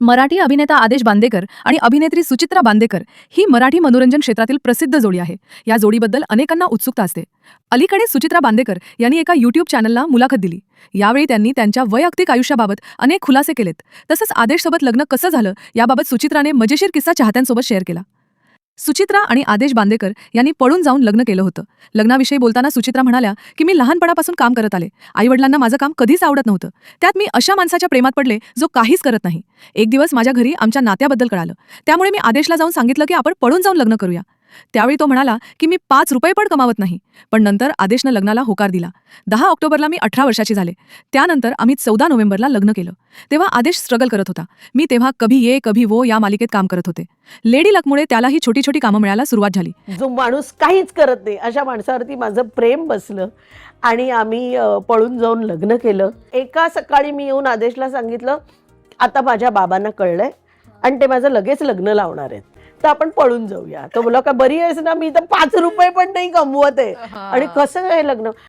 मराठी अभिनेता आदेश बांदेकर आणि अभिनेत्री सुचित्रा बांदेकर ही मराठी मनोरंजन क्षेत्रातील प्रसिद्ध जोडी आहे. या जोडीबद्दल अनेकांना उत्सुकता असते. अलीकडे सुचित्रा बांदेकर यांनी एका युट्यूब चॅनलला मुलाखत दिली. यावेळी त्यांनी त्यांच्या वैयक्तिक आयुष्याबाबत अनेक खुलासे केलेत. तसंच आदेशसोबत लग्न कसं झालं याबाबत सुचित्राने मजेशीर किस्सा चाहत्यांसोबत शेअर केला. सुचित्रा आणि आदेश बांदेकर यांनी पळून जाऊन लग्न केलं होतं. लग्नाविषयी बोलताना सुचित्रा म्हणाल्या की मी लहानपणापासून काम करत आले. आईवडिलांना माझं काम कधीच आवडत नव्हतं. त्यात मी अशा माणसाच्या प्रेमात पडले जो काहीच करत नाही. एक दिवस माझ्या घरी आमच्या नात्याबद्दल कळालं. त्यामुळे मी आदेशला जाऊन सांगितलं की आपण पळून जाऊन लग्न करूया. त्यावेळी तो म्हणाला की मी पाच रुपये पण कमावत नाही पण नंतर आदेशनं लग्नाला होकार दिला. दहा ऑक्टोबरला मी अठरा वर्षाची झाले. त्यानंतर आम्ही चौदा नोव्हेंबरला लग्न केलं. तेव्हा आदेश स्ट्रगल करत होता. मी तेव्हा कभी ये कभी वो या मालिकेत काम करत होते. लेडी लकमुळे त्याला ही छोटी छोटी कामं मिळायला सुरुवात झाली. जो माणूस काहीच करत नाही अशा माणसावरती माझं प्रेम बसलं आणि आम्ही पळून जाऊन लग्न केलं. एका सकाळी मी येऊन आदेशला सांगितलं आता माझ्या बाबांना कळलंय आणि ते माझं लगेच लग्न लावणार आहेत. तर आपण पळून जाऊया. तो बोला का बरी आहेस ना मी तर पाच रुपये पण नाही कमवत आहे. आणि कसं काय लग्न?